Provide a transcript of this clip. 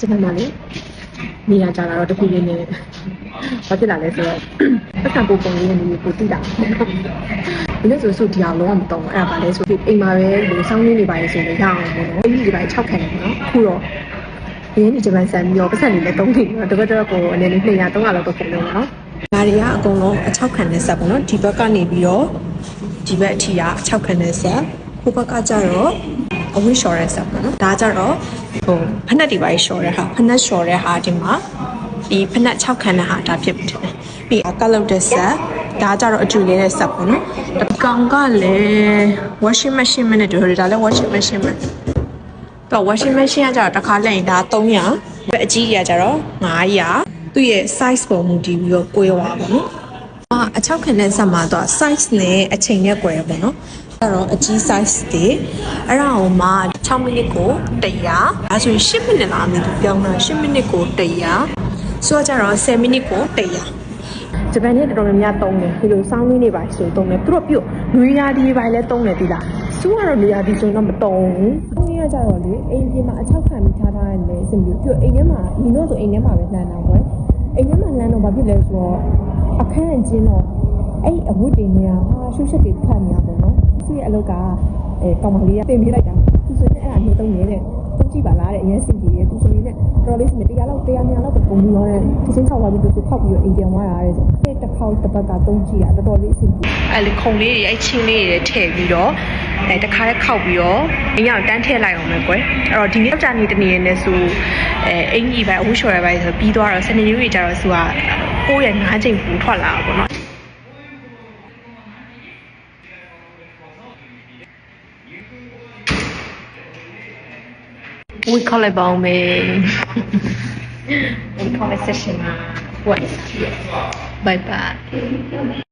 ကျွန်တော်လည်းနေရာကြတာတော့တခုလေးနဲ့ဘာဖြစ်လာလဲဆိုတော့ပတ်စံပုံပုံလေးနဲ့မျိုးကိုတိတာဘယ်လိုဆိုဆိုဒီအောင်လုံးဝမတော့အဲ့ဒါပါလဲဆိုပြီးအိမ်မှာပဲလူစောင်းလေးနေပါလေဆိုရင်ရအောင်ပေါ့နော်အကြီးဒီပိုင်း6ခန့်နေနော်အခုတော့ရင်းဒီဂျပန်ဆန်ပြီးတော့ပတ်စံလေးလည်းတုံးနေတော့တပတ်တော့ကိုအနေနဲ့200 300လောက်တော့ပြန်လို့နော်ဒါတွေကအကုန်လုံးအ6ခန့်နဲ့ဆက်ပေါ့နော်ဒီဘက်ကနေပြီးတော့ဒီဘက်အထိက6ခန့်နဲ့ဆက်ဟိုဘက်ကကျတော့ အဝိရှော်ရဲဆက်ပေါ့နော်ဒါကြတော့ဟိုဖက်နှက်တွေပါရှော်ရဲဟာဖက်နှက်ရှော်ရဲဟာဒီမှာဒီဖက်နှက်6ခန့်နဲ့ဟာဒါဖြစ်တယ်ပြီးအကလောက်တဲ့ဆက်ဒါကြတော့အကျူလေးနဲ့ဆက်ပေါ့နော်ဒီကောင်ကလည်း washing machine နဲ့တူတယ်ဒါလည်း washing machine ပဲတော့ washing machine ကကြတော့တစ်ခါလဲရင်ဒါ300ပဲအကြီးကြီးကကြတော့900သူ့ရဲ့ size ပုံမူတည်ပြီးတော့ကိုယ်ရွာပါပေါ့နော်အာအချောက်ခင်တဲ့ဆက်မှာတော့ size နဲ့အချိန်နဲ့ကိုယ်ရပေါ့နော် အဲ့တော့အကြီး size တွေအဲ့ဒါဟိုမှာ6မိနစ်ကို100အဲဆိုရင်10မိနစ်လားအမေပြောင်းတာ10မိနစ်ကို100ဆိုတော့ကြတော့10မိနစ်ကို100ဂျပန်နဲ့တော်တော်များများတုံးတယ်ဒီလိုစောင်းမင်းတွေပါဆိုတုံးတယ်သူတို့ပြုတ်နွေရာဒီတွေပါလဲတုံးတယ်ဒီလားစူးကတော့နွေရာဒီဆိုတော့မတုံးဘူးတုံးရကြတော့လေအိမ်ပြင်မှာအချောက်ခံပြီးထားထားတယ်အဆင်ပြေပြုတ်အိမ်ထဲမှာညီတို့ဆိုအိမ်ထဲမှာပဲလှမ်းတာပေါ့အိမ်ထဲမှာလှမ်းတော့ဘာဖြစ်လဲဆိုတော့အခန်းအကျင်းတော့အဲ့အဝတ်တွေနေရာဟာရှုပ်ရှက်တွေဖတ်နေရပါတော့သူ့ ရဲ့အလုပ်ကအဲကောင်မလေးကတင်ပေးလိုက်တာသူဆိုရင်အဲ့ဒါနေတုံးနေတဲ့တုံးကြည့်ပါလားတဲ့အရင်စင်ကြီးရဲ့သူဆိုရင်လည်းတော်လေးစမတရားလောက်တရားများလောက်ပုံပြီးတော့တဲ့သူချင်းထောက်သွားပြီးသူခောက်ပြီးတော့အိမ်ပြန်သွားတာတဲ့ဆိုအဲ့တစ်ခေါက်တစ်ပတ်ကတုံးကြည့်တာတော်တော်လေးအဆင်ပြေအဲ့လေခုံလေးတွေအဲ့ချင်းလေးတွေထည့်ပြီးတော့အဲတစ်ခါလေးခောက်ပြီးတော့အရင်ကတန်းထည့်လိုက်အောင်ပဲကွယ်အဲ့တော့ဒီနေ့ကြာနေတနေရနေဆိုအဲအင်ကြီးပဲအဝှချော်ရပဲဆိုပြီးသွားတော့စနေလေးတွေကြတော့သူကကိုယ့်ရဲ့နားချိန်ပူထွက်လာတာပေါ့နော် We call it bombing. we call it session. Bye bye.